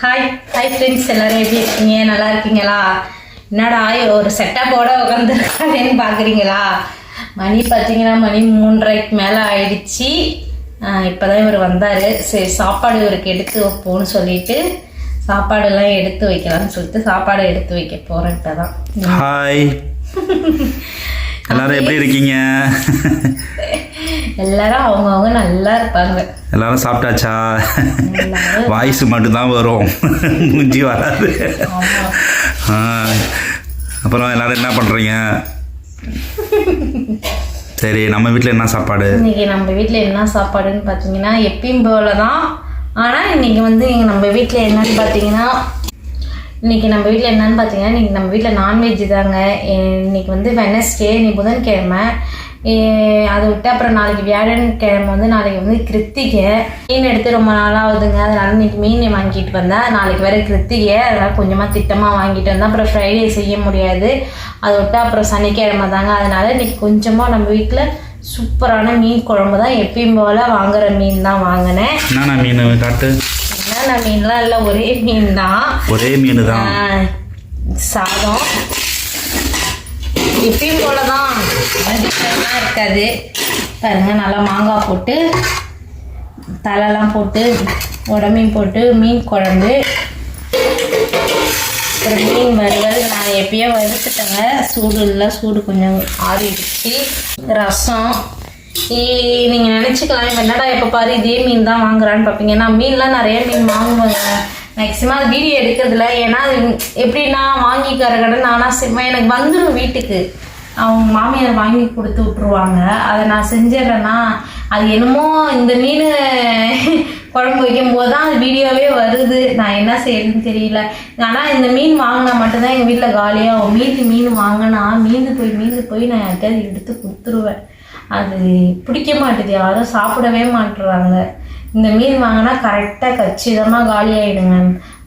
Hi hi friends எல்லாரும் எப்படி இருக்கீங்க? நல்லா இருக்கீங்களா? என்னடா ஒரு செட்டப்போட உட்காந்துருக்காங்கன்னு பார்க்குறீங்களா மணி பார்த்தீங்கன்னா மணி மூன்றரைக்கு மேலே ஆயிடுச்சு. இப்போ தான் இவர் வந்தார். சரி சாப்பாடு இவருக்கு எடுத்து வைப்போம்னு சொல்லிட்டு சாப்பாடெல்லாம் எடுத்து வைக்கலாம்னு சொல்லிட்டு சாப்பாடு எடுத்து வைக்க போகிறேன் இப்போ தான் ஹாய் எல்லாரும் எப்படி இருக்கீங்க? எல்லாரும் அவங்கவுங்க நல்லா இருப்பாங்க. எல்லாரும் சாப்பிட்டாச்சா? வாய்ஸ் மட்டும்தான் வரும். மூஞ்சி வராது. அப்புறம் எல்லாரும் என்ன பண்ணுறீங்க சரி நம்ம வீட்டில் என்ன சாப்பாடு? இன்னைக்கு நம்ம வீட்டில் என்ன சாப்பாடுன்னு பார்த்தீங்கன்னா எப்பயும் போல தான் ஆனால் இன்னைக்கு வந்து இங்க நம்ம வீட்டில் என்னன்னு பார்த்தீங்கன்னா இன்னைக்கு நம்ம வீட்டில் என்னன்னு பார்த்தீங்கன்னா இன்னைக்கு நம்ம வீட்டில் நான்வெஜ் தாங்க. இன்னைக்கு வந்து வெனஸ்டே இன்னைக்கு புதன்கிழமை. அதை விட்டு அப்புறம் நாளைக்கு வியாழன்கிழமை வந்து நாளைக்கு வந்து கிருத்திகை. மீன் எடுத்து ரொம்ப நாளாக ஆகுதுங்க. அதனால இன்னைக்கு மீன் வாங்கிட்டு வந்தேன் நாளைக்கு வேற கிருத்திகை. அதனால கொஞ்சமாக திட்டமாக வாங்கிட்டு வந்தேன் அப்புறம் ஃப்ரைடே செய்ய முடியாது. அதை விட்டு அப்புறம் சனிக்கிழமை தாங்க. அதனால இன்னைக்கு கொஞ்சமாக நம்ம வீட்டில் சூப்பரான மீன் குழம்பு தான் எப்பயும் போல் வாங்குற மீன் தான் வாங்கினேன். என்னென்ன மீன் காட்டு? என்னென்ன மீன்லாம் இல்லை ஒரே மீன் தான். ஒரே மீன் தான். சாதம். எப்பயும் போல தான் அதிகமாக இருக்காது. பாருங்க நல்லா மாங்காய் போட்டு தலைலாம் போட்டு உடம்பையும் போட்டு மீன் குழம்பு. அப்புறம் மீன் வறுவல். நான் எப்பயோ வறுத்துட்டேங்க. சூடு இல்லை சூடு கொஞ்சம் ஆறிடுச்சு. ரசம். நீங்கள் நினச்சிக்கலாம் என்னடா எப்போ பாரு இதே மீன் தான் வாங்குறான்னு பார்ப்பீங்க நான் மீன்லாம் நிறைய மீன் வாங்குவேங்க. மேக்ஸிமம் அது வீடியோ எடுக்கிறதுல ஏன்னா அது எப்படின்னா வாங்கிக்கிற கடன் ஆனால் சிம்மா எனக்கு வந்துடும் வீட்டுக்கு. அவங்க மாமியார் வாங்கி கொடுத்து விட்ருவாங்க அதை நான் செஞ்சிடறேன்னா அது என்னமோ இந்த மீன் குழம்பு வைக்கும் போது தான் அது வீடியோவே வருது. நான் என்ன செய்யறதுன்னு தெரியல. ஆனால் இந்த மீன் வாங்கினா மட்டும்தான் எங்கள் வீட்டில் காலியாகும் மீதி மீன் வாங்கினா மீந்து போய் மீந்து போய் நான் யார்கிட்டயாவது எடுத்து கொடுத்துருவேன். அது பிடிக்க மாட்டுது. யாரும் சாப்பிடவே மாட்டுறாங்க. இந்த மீன் வாங்கினா கரெக்டாக கச்சிதமாக காலி ஆயிடுங்க.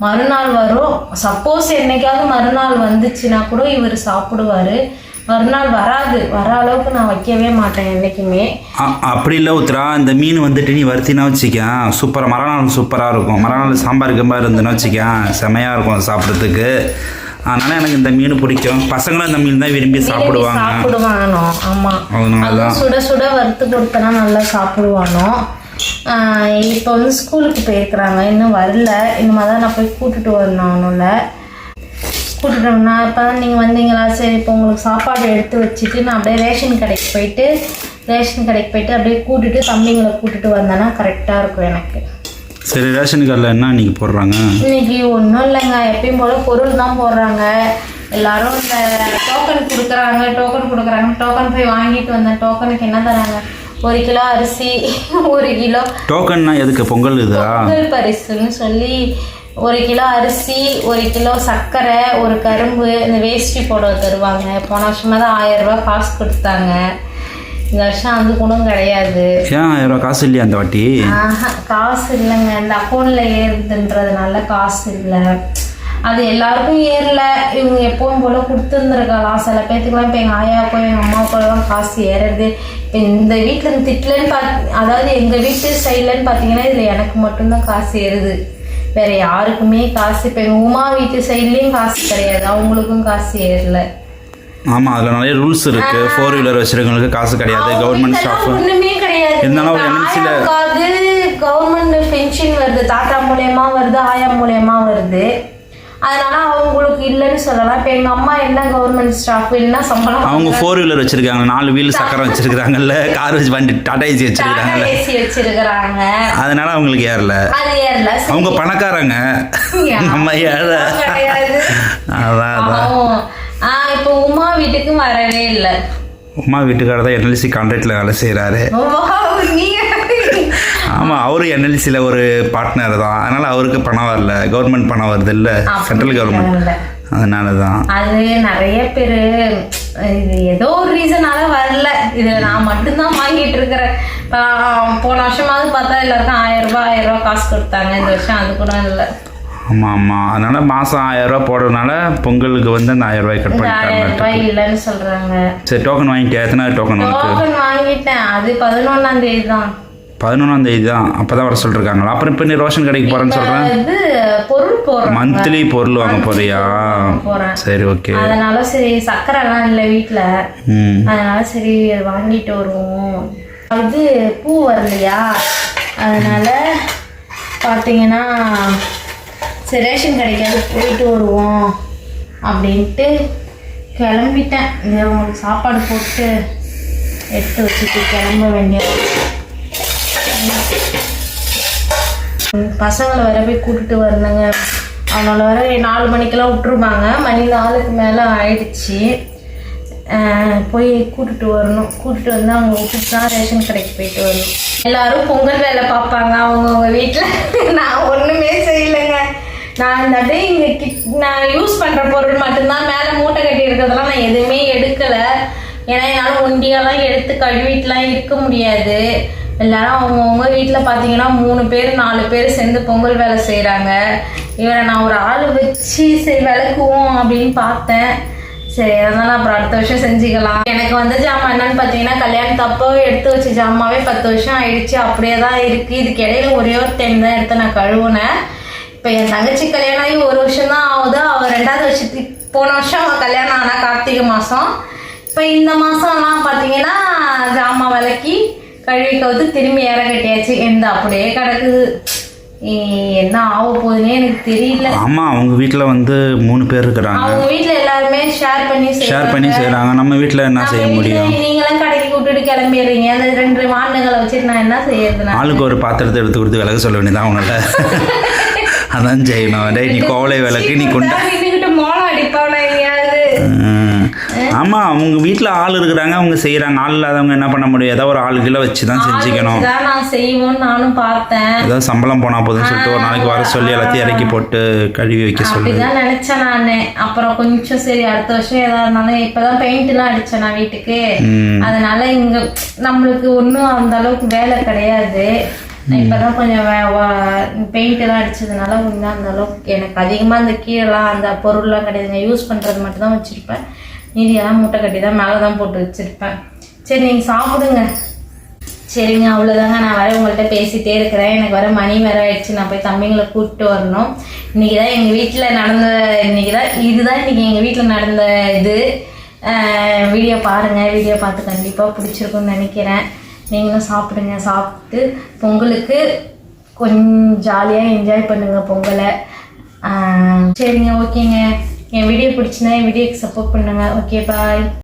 மறுநாள் வரும். சப்போஸ் என்னைக்காவது மறுநாள் வந்துச்சுன்னா கூட இவர் சாப்பிடுவார். மறுநாள் வராது. வர அளவுக்கு நான் வைக்கவே மாட்டேன் என்றைக்குமே அப்படி இல்லை உத்ரா இந்த மீன் வந்துட்டு நீ வறுத்தினா வச்சுக்க சூப்பராக மறுநாள் சூப்பராக இருக்கும். மறுநாள் சாம்பார் கம்பார் இருந்துன்னு வச்சுக்க செமையாக இருக்கும் சாப்பிட்றதுக்கு. அதனால் எனக்கு இந்த மீன் பிடிக்கும். பசங்களும் இந்த மீன் தான் விரும்பி சாப்பிடுவாங்க. சாப்பிடுவானோ? ஆமாம் அதனால சுட சுட வறுத்து கொடுத்தனா நல்லா சாப்பிடுவானோ? இப்போ வந்து ஸ்கூலுக்கு போயிருக்கிறாங்க. இன்னும் வரல. இனிமே தான் நான் போய் கூட்டிட்டு வரணும் அவனுல கூட்டிட்டோம்னா இப்போ தான் நீங்கள் வந்தீங்களா? சரி இப்போ உங்களுக்கு சாப்பாடு எடுத்து வச்சுட்டு நான் அப்படியே ரேஷன் கடைக்கு போயிட்டு ரேஷன் கடைக்கு போயிட்டு அப்படியே கூட்டிட்டு தம்பிங்களை கூட்டிட்டு வந்தேன்னா கரெக்டாக இருக்கும் எனக்கு. சரி ரேஷன் கார்டில் என்ன இன்னைக்கு போடுறாங்க? இன்னைக்கு ஒன்றும் இல்லைங்க. எப்பயும் போல பொருள் தான் போடுறாங்க. எல்லாரும் இந்த டோக்கன் கொடுக்குறாங்க டோக்கன் கொடுக்குறாங்க. டோக்கன் போய் வாங்கிட்டு வந்தேன். டோக்கனுக்கு என்ன தராங்க? ஒரு கிலோ அரிசி ஒரு கிலோ டோக்கன்னா எதுக்கு? பொங்கல் இதா பொங்கல் பரிசுன்னு சொல்லி ஒரு கிலோ அரிசி ஒரு கிலோ சர்க்கரை ஒரு கரும்பு இந்த வேஷ்டி புடவை தருவாங்க. போன வருஷமா தான் ஆயிரம் ரூபாய் காசு கொடுத்தாங்க. இந்த வருஷம் அது கூட கிடையாது. ஏன் ஆயிரம் ரூபா காசு இல்லையா அந்த வாட்டி? காசு இல்லைங்க. இந்த அக்கௌண்ட்ல ஏறுதுன்றதுனால காசு இல்லை. அது எல்லாருக்கும் ஏறல. இவங்க எப்பவும் போல கொடுத்துருந்துருக்கலாம். சில பேர்த்துக்குலாம் இப்போ எங்கள் ஆயாவுக்கும் எங்கள் அம்மாவுக்கும் காசு ஏறுறது. இப்போ இந்த வீட்டில் திட்டலன்னு பார்த்து அதாவது எங்கள் வீட்டு சைட்லன்னு பார்த்தீங்கன்னா இதில் எனக்கு மட்டும்தான் காசு ஏறுது. வேற யாருக்குமே காசு இப்போ எங்கள் உமா வீட்டு சைட்லேயும் காசு கிடையாது. அவங்களுக்கும் காசு ஏறல. ஆமாம் அதில் நிறைய ரூல்ஸ் இருக்கு. ஃபோர் வீலர் வச்சிருக்கவங்களுக்கு காசு கிடையாது. கவர்மெண்ட் ஸ்டாஃப் ஒண்ணுமே கிடையாது. இருந்தாலும் ஒரு MNC ல- கவர்மெண்ட் பென்ஷன் வருது. தாத்தா மூலியமா வருது ஆயா மூலியமா வருது. அதனால அவங்களுக்கு இல்லைன்னு சொல்லலாம். இப்ப எங்க அம்மா என்ன கவர்மெண்ட் ஸ்டாஃப் இல்லைன்னா சம்பளம் அவங்க ஃபோர் வீலர் வச்சிருக்காங்க. நாலு வீல் சக்கரம் வச்சிருக்காங்கல்ல கார் வச்சு வண்டி டாடா ஏசி வச்சிருக்காங்கல்ல ஏசி வச்சிருக்கிறாங்க. அதனால அவங்களுக்கு ஏறல. அது ஏறல சரி, அவங்க பணக்காரங்க. நம்ம ஏழை. அதான் அதான். இப்போ உமா வீட்டுக்கு வரவே இல்லை. உமா வீட்டுக்காரர் தான் என்எல்சி கான்ட்ராக்டில் வேலை செய்கிறாரு ஆமாம் அவரும் என்எல்சியில் ஒரு பார்ட்னர் தான். அதனால் அவருக்கு பணம் வரல. கவர்மெண்ட் பணம் வருது இல்லை? Central government. அதனால தான் அது நிறைய பேர் இது ஏதோ ஒரு ரீசனால வரல. இதுல நான் மட்டும்தான் வாங்கிட்டு இருக்கிறேன். போன வருஷமாவது பார்த்தா எல்லாருக்கும் ஆயிரம் ரூபாய் ஆயிரம் ரூபாய் காசு கொடுத்தாங்க. இந்த வருஷம் அது கூட இல்லை. ஆமாம் ஆமாம் அதனால் மாதம் ஆயிரரூவா போடுறதுனால பொங்கலுக்கு வந்து அந்த ஆயிரம் ரூபாய் கட் பண்ணிட்டாங்க இல்லைன்னு சொல்றாங்க. சரி டோக்கன் வாங்கிட்டு எத்தனை டோக்கன் டோக்கன் வாங்கிட்டேன். அது பதினொன்னாம் தேதி தான். பதினொன்றாம் தேதி தான் அப்போ தான் வர சொல்லிருக்காங்களா? அப்புறம் இப்போ நீ ரோஷன் கடைக்கு போகிறேன்னு சொல்கிறேன் பொருள் போடுறோம். மந்த்லி பொருள் வாங்க போறியா? சரி ஓகே அதனால சரி சக்கரை எல்லாம் இல்லை வீட்டில் அதனால சரி வாங்கிட்டு வருவோம். இது பூ வரலையா? அதனால பார்த்தீங்கன்னா சரி ரேஷன் கடைக்காவது போயிட்டு வருவோம் அப்படின்ட்டு கிளம்பிட்டேன். உங்களுக்கு சாப்பாடு போட்டு எடுத்து வச்சுட்டு கிளம்ப வேண்டியது. பசங்களை வர போய் கூட்டிட்டு வரணுங்க. அவங்கள வர நாலு மணிக்கெல்லாம் விட்டுருவாங்க. மணி நாலுக்கு மேலே ஆயிடுச்சு. போய் கூட்டிட்டு வரணும். கூட்டிட்டு வந்து அவங்க விட்டுட்டு தான் ரேஷன் கடைக்கு போயிட்டு வரணும். எல்லாரும் பொங்கல் வேலை பார்ப்பாங்க அவங்கவுங்க வீட்டில். நான் ஒன்றுமே செய்யலைங்க. நான் இந்த அப்படியே இங்கே கிட் நான் யூஸ் பண்ணுற பொருள் மட்டும்தான். மேலே மூட்டை கட்டி இருக்கிறதெல்லாம் நான் எதுவுமே எடுக்கலை. ஏன்னா என்னால் ஒண்டியெல்லாம் எடுத்து கழுவிட்டுலாம் இருக்க முடியாது. எல்லாரும் அவங்கவுங்க வீட்டில் பார்த்தீங்கன்னா மூணு பேர் நாலு பேர் சேர்ந்து பொங்கல் வேலை செய்கிறாங்க இவரை நான் ஒரு ஆள் வச்சு சரி விளக்குவோம் அப்படின்னு பார்த்தேன். சரி அதனால அப்புறம் அடுத்த வருஷம் செஞ்சுக்கலாம். எனக்கு வந்த ஜாமான் என்னன்னு பார்த்தீங்கன்னா கல்யாணத்து அப்போ எடுத்து வச்ச ஜாமாவே பத்து வருஷம் ஆயிடுச்சு. அப்படியே தான் இருக்குது இதுக்கு இடையில ஒரே ஒரு டைம் தான் எடுத்து நான் கழுவுனேன். இப்போ என் தங்கச்சி கல்யாணம் ஆகி ஒரு வருஷம் தான் ஆகுது. அவள் ரெண்டாவது வருஷத்துக்கு போன வருஷம் அவள் கல்யாணம் ஆனா கார்த்திகை மாதம் இப்போ இந்த மாதம்லாம் பார்த்தீங்கன்னா ஜாமான் விளக்கி கழுவி கவுத்து திரும்பி இற கட்டியாச்சு. எந்த அப்படியே கிடக்குது. என்ன ஆக போகுதுன்னே எனக்கு தெரியல. ஆமாம் அவங்க வீட்டில் வந்து மூணு பேர் இருக்கிறாங்க. அவங்க வீட்ல எல்லாருமே ஷேர் பண்ணி ஷேர் பண்ணி செய்கிறாங்க நம்ம வீட்டில் என்ன செய்ய முடியும்? நீங்களும் கடைக்கு கூட்டிட்டு கிளம்பிடுறீங்க. அந்த ரெண்டு மாடுகளை வச்சுட்டு நான் என்ன செய்யறது ஆளுக்கு ஒரு பாத்திரத்தை எடுத்து கொடுத்து விளக்க சொல்ல வேண்டியதான் அவங்கள்ட்ட அதான் செய்யணும். டேய் நீ கோவலை விளக்கு நீ கொண்டு. ஆமா அவங்க வீட்டில் ஆள் இருக்கிறாங்க அவங்க செய்கிறாங்க ஆள் இல்லாதவங்க என்ன பண்ண முடியும்? ஏதோ ஒரு ஆளுகளை வச்சு தான் செஞ்சுக்கணும். நான் செய்வோம்னு நானும் பார்த்தேன். ஏதோ சம்பளம் போனால் போதும்னு சொல்லிட்டு ஒரு நாளைக்கு வர சொல்லி எல்லாத்தையும் இறக்கி போட்டு கழுவி வைக்க சொல்லு. அப்படிதான் நினைச்சேன் நானு. அப்புறம் கொஞ்சம் சரி அடுத்த வருஷம் ஏதா இருந்தாலும் இப்பதான் பெயிண்ட் எல்லாம் அடிச்சேன் நான் வீட்டுக்கு. அதனால இங்க நம்மளுக்கு ஒன்றும் அந்த அளவுக்கு வேலை கிடையாது. நான் இப்பதான் கொஞ்சம் பெயிண்ட் எல்லாம் அடிச்சதுனால ஒன்றும் அந்த அளவுக்கு எனக்கு அதிகமா அந்த கீழெல்லாம் அந்த பொருள்லாம் கிடையாதுங்க யூஸ் பண்றது மட்டும் தான் வச்சிருப்பேன். மீதியெல்லாம் மூட்டை கட்டி தான் மேலே தான் போட்டு வச்சுருப்பேன். சரி நீங்கள் சாப்பிடுங்க. சரிங்க அவ்வளோதாங்க நான் வர உங்கள்கிட்ட பேசிகிட்டே இருக்கிறேன். எனக்கு வர மணி வேற ஆயிடுச்சு. நான் போய் தம்பிங்களை கூப்பிட்டு வரணும். இன்னைக்கு தான் எங்கள் வீட்டில் நடந்த இன்றைக்கி தான் இதுதான் இன்றைக்கி எங்கள் வீட்டில் நடந்த இது. வீடியோ பாருங்கள் வீடியோ பார்த்து கண்டிப்பாக பிடிச்சிருக்குன்னு நினைக்கிறேன். நீங்களும் சாப்பிடுங்க. சாப்பிட்டு பொங்கலுக்கு கொஞ்சம் ஜாலியாக என்ஜாய் பண்ணுங்கள் பொங்கலை. சரிங்க ஓகேங்க. என் வீடியோ பிடிச்சினா என் வீடியோக்கு சப்போர்ட் பண்ணுங்கள் ஓகே பாய்